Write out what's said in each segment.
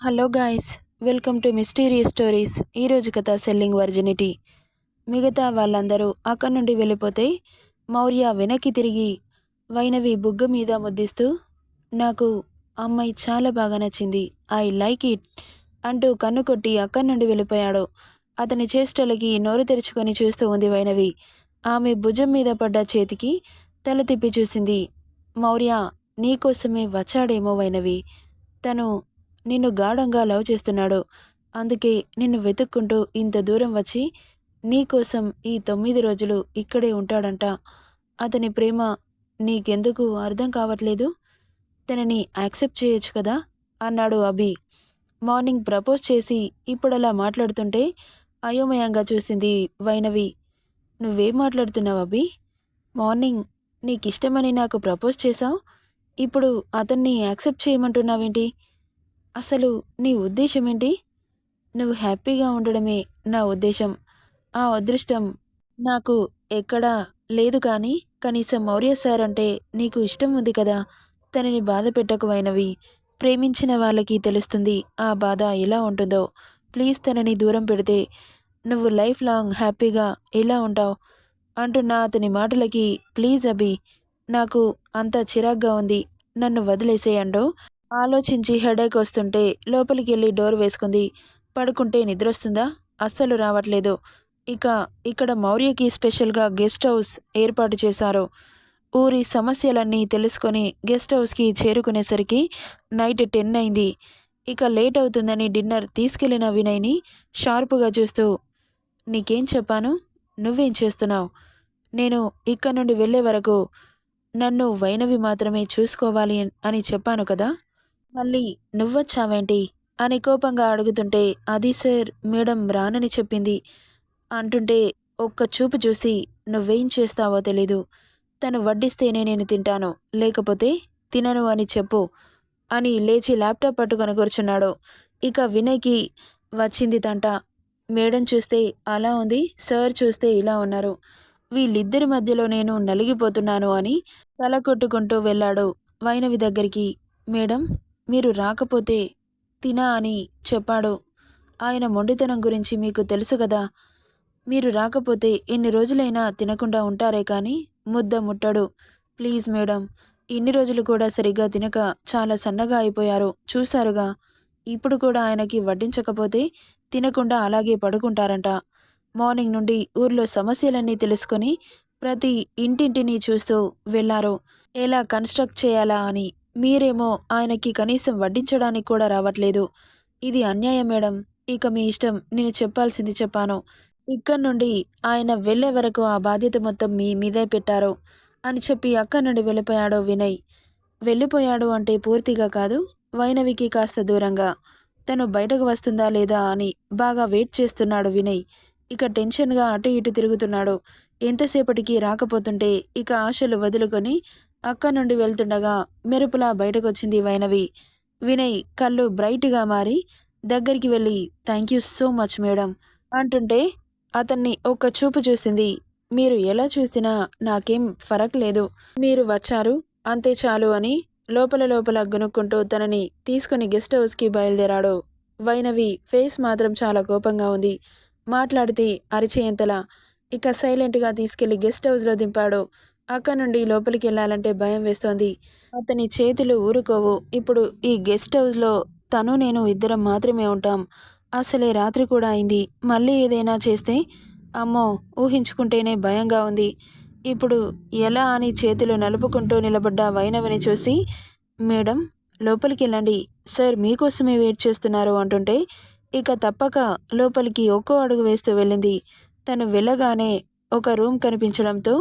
Hello guys welcome to mysterious stories. ఈరోజు కథ selling virginity. మిగతా వాళ్ళందరూ అక్కడి నుండి వెళ్ళిపోతే మౌర్య వెనక్కి తిరిగి వైనవి బుగ్గ మీద ముద్దిస్తూ నాకు అమ్మాయి చాలా బాగా నచ్చింది. ఐ లైక్ ఇట్ అంటూ కన్ను కొట్టి అక్కడి నుండి వెళ్ళిపోయాడు. అతని చేష్టలకి నోరు తెరుచుకొని చూస్తూ ఉంది వైనవి. ఆమె భుజం మీద పడ్డ చేతికి తల తిప్పి చూసింది. మౌర్య నీకోసమే వచ్చాడేమో వైనవి. తను నిన్ను గాఢంగా లవ్ చేస్తున్నాడు. అందుకే నిన్ను వెతుక్కుంటూ ఇంత దూరం వచ్చి నీకోసం ఈ తొమ్మిది రోజులు ఇక్కడే ఉంటాడంట. అతని ప్రేమ నీకెందుకు అర్థం కావట్లేదు? తనని యాక్సెప్ట్ చేయొచ్చు కదా? అన్నాడు అభి. మార్నింగ్ ప్రపోజ్ చేసి ఇప్పుడలా మాట్లాడుతుంటే అయోమయంగా చూసింది వైనవి. నువ్వేం మాట్లాడుతున్నావు అభి? మార్నింగ్ నీకు ఇష్టమని నాకు ప్రపోజ్ చేశావు? ఇప్పుడు అతన్ని యాక్సెప్ట్ చేయమంటున్నావేంటి? అసలు నీ ఉద్దేశం ఏంటి? నువ్వు హ్యాపీగా ఉండడమే నా ఉద్దేశం. ఆ అదృష్టం నాకు ఎక్కడా లేదు కానీ కనీసం మౌర్య సార్ అంటే నీకు ఇష్టం ఉంది కదా? తనని బాధ పెట్టకువైనవి ప్రేమించిన వాళ్ళకి తెలుస్తుంది ఆ బాధ ఎలా ఉంటుందో. ప్లీజ్ తనని దూరం పెడితే నువ్వు లైఫ్ లాంగ్ హ్యాపీగా ఎలా ఉంటావు? అంటున్న అతని మాటలకి ప్లీజ్ అభి నాకు అంత చిరాగ్గా ఉంది. నన్ను వదిలేసేయండు? ఆలోచించి హెడేక్ వస్తుంటే లోపలికి వెళ్ళి డోర్ వేసుకుంది. పడుకుంటే నిద్రొస్తుందా? అస్సలు రావట్లేదు. ఇక ఇక్కడ మౌర్యకి స్పెషల్గా గెస్ట్ హౌస్ ఏర్పాటు చేశారు. ఊరి సమస్యలన్నీ తెలుసుకొని గెస్ట్ హౌస్కి చేరుకునేసరికి నైట్ టెన్ అయింది. ఇక లేట్ అవుతుందని డిన్నర్ తీసుకెళ్ళిన వినయ్ని షార్పుగా చూస్తూ నీకేం చెప్పాను? నువ్వేం చేస్తున్నావు? నేను ఇక్కడ నుండి వెళ్ళే వరకు నన్ను వైనవి మాత్రమే చూసుకోవాలి అని చెప్పాను కదా? మళ్ళీ నువ్వొచ్చావేంటి? అని కోపంగా అడుగుతుంటే అది సార్ మేడం రానని చెప్పింది. అంటుంటే ఒక్క చూపు చూసి నువ్వేం చేస్తావో తెలీదు. తను వడ్డిస్తేనే నేను తింటాను. లేకపోతే తినను అని చెప్పు అని లేచి ల్యాప్టాప్ పట్టుకొని కూర్చున్నాడు. ఇక వినయ్కి వచ్చింది తంట. మేడం చూస్తే అలా ఉంది సార్ చూస్తే ఇలా ఉన్నారు. వీళ్ళిద్దరి మధ్యలో నేను నలిగిపోతున్నాను అని తల కొట్టుకుంటూ వెళ్ళాడు వైనవి దగ్గరికి. మేడం మీరు రాకపోతే తినా అని చెప్పాడు. ఆయన మొండితనం గురించి మీకు తెలుసు కదా. మీరు రాకపోతే ఎన్ని రోజులైనా తినకుండా ఉంటారే కానీ ముద్ద ముట్టడు. ప్లీజ్ మేడం ఇన్ని రోజులు కూడా సరిగ్గా తినక చాలా సన్నగా అయిపోయారు. చూశారుగా ఇప్పుడు కూడా ఆయనకి వడ్డించకపోతే తినకుండా అలాగే పడుకుంటారంట. మార్నింగ్ నుండి ఊర్లో సమస్యలన్నీ తెలుసుకొని ప్రతి ఇంటింటిని చూస్తూ వెళ్ళారు. ఎలా కన్స్ట్రక్ట్ చేయాలా అని మీరేమో ఆయనకి కనీసం వడ్డించడానికి కూడా రావట్లేదు. ఇది అన్యాయం మేడం. ఇక మీ ఇష్టం నేను చెప్పాల్సింది చెప్పాను. ఇక్కడి నుండి ఆయన వెళ్ళే వరకు ఆ బాధ్యత మొత్తం మీ మీదే పెట్టారు అని చెప్పి అక్కడి నుండి వెళ్ళిపోయాడు వినయ్. వెళ్ళిపోయాడు అంటే పూర్తిగా కాదు వైనవికి కాస్త దూరంగా. తను బయటకు వస్తుందా లేదా అని బాగా వెయిట్ చేస్తున్నాడు వినయ్. ఇక టెన్షన్గా అటు ఇటు తిరుగుతున్నాడు. ఎంతసేపటికి రాకపోతుంటే ఇక ఆశలు వదులుకొని అక్క నుండి వెళ్తుండగా మెరుపులా బయటకొచ్చింది వైనవి. వినయ్ కళ్ళు బ్రైట్గా మారి దగ్గరికి వెళ్ళి thank you so much madam అంటుంటే అతన్ని ఒక్క చూపు చూసింది. మీరు ఎలా చూసినా నాకేం ఫరక్ లేదు. మీరు వచ్చారు అంతే చాలు అని లోపల లోపల గొనుక్కుంటూ తనని తీసుకుని గెస్ట్ హౌస్కి బయలుదేరాడు. వైనవి ఫేస్ మాత్రం చాలా కోపంగా ఉంది. మాట్లాడితే అరిచేయంతలా. ఇక సైలెంట్గా తీసుకెళ్ళి గెస్ట్ హౌస్లో దింపాడు. అక్క నుండి లోపలికి వెళ్ళాలంటే భయం వేస్తోంది. అతని చేతులు ఊరుకోవు. ఇప్పుడు ఈ గెస్ట్ హౌస్లో తను నేను ఇద్దరం మాత్రమే ఉంటాం. అసలే రాత్రి కూడా అయింది. మళ్ళీ ఏదైనా చేస్తే? అమ్మో! ఊహించుకుంటేనే భయంగా ఉంది. ఇప్పుడు ఎలా అని చేతులు నలుపుకుంటూ నిలబడ్డ వైనవిని చూసి మేడం లోపలికి వెళ్ళండి. సార్ మీకోసమే వెయిట్ చేస్తున్నారు అంటుంటే ఇక తప్పక లోపలికి ఒక్కో అడుగు వేస్తూ వెళ్ళింది. తను వెళ్ళగానే ఒక రూమ్ కనిపించడంతో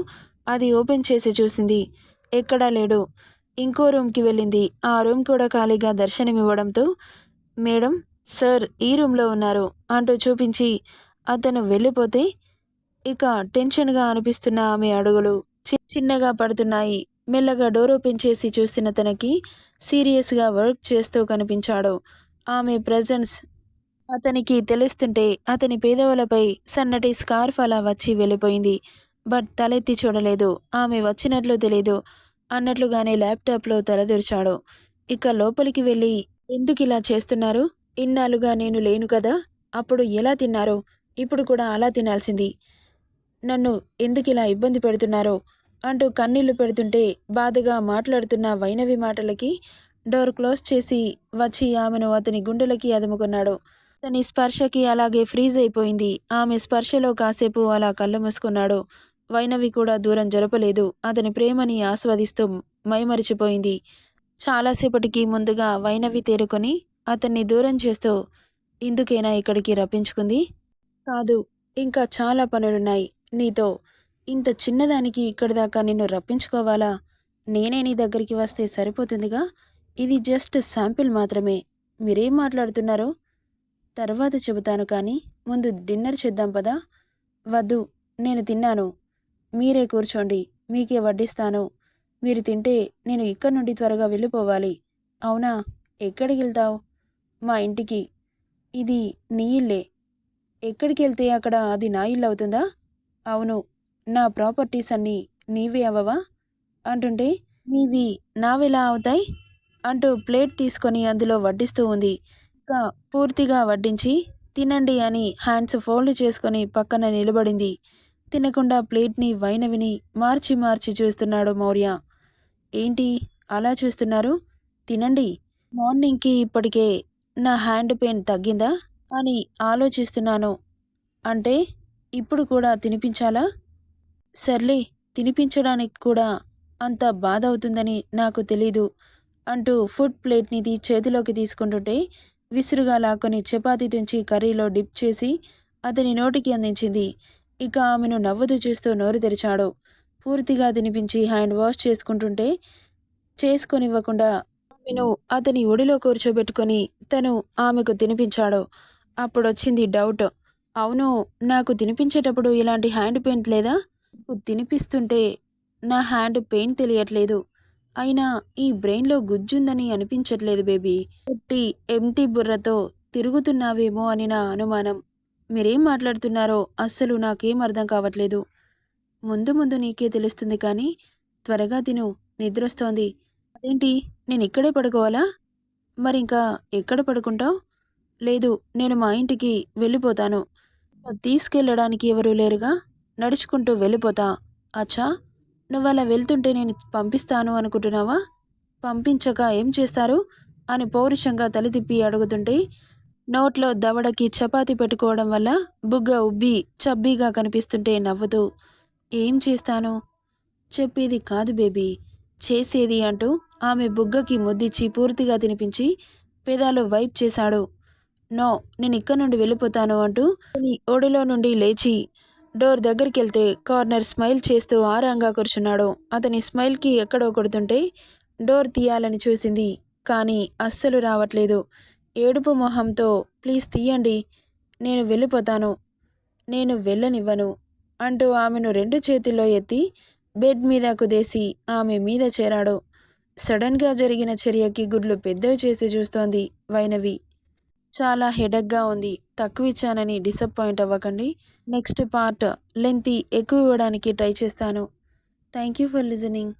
అది ఓపెన్ చేసి చూసింది. ఎక్కడా లేడు. ఇంకో రూమ్కి వెళ్ళింది. ఆ రూమ్ కూడా ఖాళీగా దర్శనమివ్వడంతో మేడం సార్ ఈ రూమ్లో ఉన్నారు అంటూ చూపించి అతను వెళ్ళిపోతే ఇక టెన్షన్గా అనిపిస్తున్న ఆమె అడుగులు చిన్నగా పడుతున్నాయి. మెల్లగా డోర్ ఓపెన్ చేసి చూసిన తనకి సీరియస్గా వర్క్ చేస్తూ కనిపించాడు. ఆమె ప్రజెన్స్ అతనికి తెలుస్తుంటే అతని పేదవులపై సన్నటి స్కార్ఫ్ అలా వచ్చి వెళ్ళిపోయింది. బట్ తలెత్తి చూడలేదు. ఆమె వచ్చినట్లు తెలీదు. అన్నట్లుగానే ల్యాప్టాప్లో తలదూర్చాడు ఇక లోపలికి వెళ్ళి ఎందుకు ఇలా చేస్తున్నారు? ఇన్నాళ్ళుగా నేను లేను కదా? అప్పుడు ఎలా తిన్నారో? ఇప్పుడు కూడా అలా తినాల్సింది. నన్ను ఎందుకు ఇలా ఇబ్బంది పెడుతున్నారో? అంటూ కన్నీళ్ళు పెడుతుంటే బాధగా మాట్లాడుతున్న వైనవి మాటలకి డోర్ క్లోజ్ చేసి వచ్చి ఆమెను అతని గుండెలకి అదుముకున్నాడు. అతని స్పర్శకి అలాగే ఫ్రీజ్ అయిపోయింది. ఆమె స్పర్శలో కాసేపు అలా కళ్ళు మూసుకున్నాడు. వైనవి కూడా దూరం జరపలేదు. అతని ప్రేమని ఆస్వాదిస్తూ మైమరిచిపోయింది. చాలాసేపటికి ముందుగా వైనవి తేరుకొని అతన్ని దూరం చేస్తూ ఇందుకేనా ఇక్కడికి రప్పించుకుంది? కాదు ఇంకా చాలా పనులున్నాయి. నీతో ఇంత చిన్నదానికి ఇక్కడి దాకా నిన్ను రప్పించుకోవాలా? నేనే నీ దగ్గరికి వస్తే సరిపోతుందిగా? ఇది జస్ట్ శాంపిల్ మాత్రమే. మీరేం మాట్లాడుతున్నారో? తర్వాత చెబుతాను కానీ ముందు డిన్నర్ చేద్దాం పదా? వద్దు నేను తిన్నాను. మీరే కూర్చోండి మీకే వడ్డిస్తాను. మీరు తింటే నేను ఇక్కడి నుండి త్వరగా వెళ్ళిపోవాలి. అవునా? ఎక్కడికి వెళ్తావు? మా ఇంటికి. ఇది నీ ఇల్లే. ఎక్కడికి వెళ్తే అక్కడ అది నా ఇల్లు అవుతుందా? అవును. నా ప్రాపర్టీస్ అన్నీ నీవే అవ్వవా? అంటుంటే నీవి నావెలా అవుతాయి? అంటూ ప్లేట్ తీసుకొని అందులో వడ్డిస్తూ ఉంది. ఇంకా పూర్తిగా వడ్డించి తినండి అని హ్యాండ్స్ ఫోల్డ్ చేసుకొని పక్కన నిలబడింది. తినకుండా ప్లేట్ని వైనవిని మార్చి మార్చి చూస్తున్నాడు మౌర్య. ఏంటి? అలా చూస్తున్నారు? తినండి. మార్నింగ్కి ఇప్పటికే నా హ్యాండ్ పెయిన్ తగ్గిందా? అని ఆలోచిస్తున్నాను. అంటే ఇప్పుడు కూడా తినిపించాలా? సర్లే తినిపించడానికి కూడా అంత బాధ అవుతుందని నాకు తెలీదు అంటూ ఫుడ్ ప్లేట్నిది చేతిలోకి తీసుకుంటుంటే విసురుగా లాక్కొని చపాతీ తుంచి కర్రీలో డిప్ చేసి అతని నోటికి అందించింది. ఇక ఆమెను నవ్వుతూ చూస్తూ నోరు తెరిచాడు. పూర్తిగా తినిపించి హ్యాండ్ వాష్ చేసుకుంటుంటే చేసుకొనివ్వకుండా ఆమెను అతని ఒడిలో కూర్చోబెట్టుకొని తను ఆమెకు తినిపించాడు. అప్పుడొచ్చింది డౌట్. అవును నాకు తినిపించేటప్పుడు ఇలాంటి హ్యాండ్ పెయింట్ లేదా? తినిపిస్తుంటే నా హ్యాండ్ పెయిన్ తెలియట్లేదు. అయినా ఈ బ్రెయిన్లో గుజ్జుందని అనిపించట్లేదు బేబీ. పుట్టి ఎంటీ బుర్రతో తిరుగుతున్నావేమో అని నా అనుమానం. మీరేం మాట్లాడుతున్నారో అస్సలు నాకేం అర్థం కావట్లేదు. ముందు ముందు నీకే తెలుస్తుంది కానీ త్వరగా తిను నిద్రొస్తోంది. అదేంటి నేను ఇక్కడే పడుకోవాలా? మరింకా ఎక్కడ పడుకుంటావు? లేదు నేను మా ఇంటికి వెళ్ళిపోతాను. తీసుకెళ్ళడానికి ఎవరూ లేరుగా? నడుచుకుంటూ వెళ్ళిపోతా. అచ్చా నువ్వు అలా వెళ్తుంటే నేను పంపిస్తాను అనుకుంటున్నావా? పంపించక ఏం చేస్తారు? అని పౌరుషంగా తలదిప్పి అడుగుతుంటే నోట్లో దవడకి చపాతి పెట్టుకోవడం వల్ల బుగ్గ ఉబ్బి చబ్బీగా కనిపిస్తుంటే నవ్వుతూ ఏం చేస్తాను? చెప్పేది కాదు బేబీ. చేసేది అంటూ ఆమె బుగ్గకి ముద్దిచ్చి పూర్తిగా తినిపించి పెదాలు వైప్ చేశాడు. నో నేను ఇక్కడి నుండి వెళ్ళిపోతాను అంటూ ఓడిలో నుండి లేచి డోర్ దగ్గరికి వెళ్తే కార్నర్ స్మైల్ చేస్తూ ఆరాంగా కూర్చున్నాడు. అతని స్మైల్కి ఎక్కడో కొడుతుంటే డోర్ తీయాలని చూసింది కానీ అస్సలు రావట్లేదు. ఏడుపు మొహంతో ప్లీజ్ తీయండి నేను వెళ్ళిపోతాను నేను వెళ్ళనివ్వను అంటూ ఆమెను రెండు చేతుల్లో ఎత్తి బెడ్ మీద కుదేసి ఆమె మీద చేరాడు. సడన్గా జరిగిన చర్యకి గుడ్లు పెద్దవి చేసి చూస్తోంది వైనవి. చాలా హెడక్గా ఉంది. తక్కువ ఇచ్చానని డిసప్పాయింట్ అవ్వకండి. నెక్స్ట్ పార్ట్ లెంత్ ఎక్కువ ఇవ్వడానికి ట్రై చేస్తాను. Thank you for listening.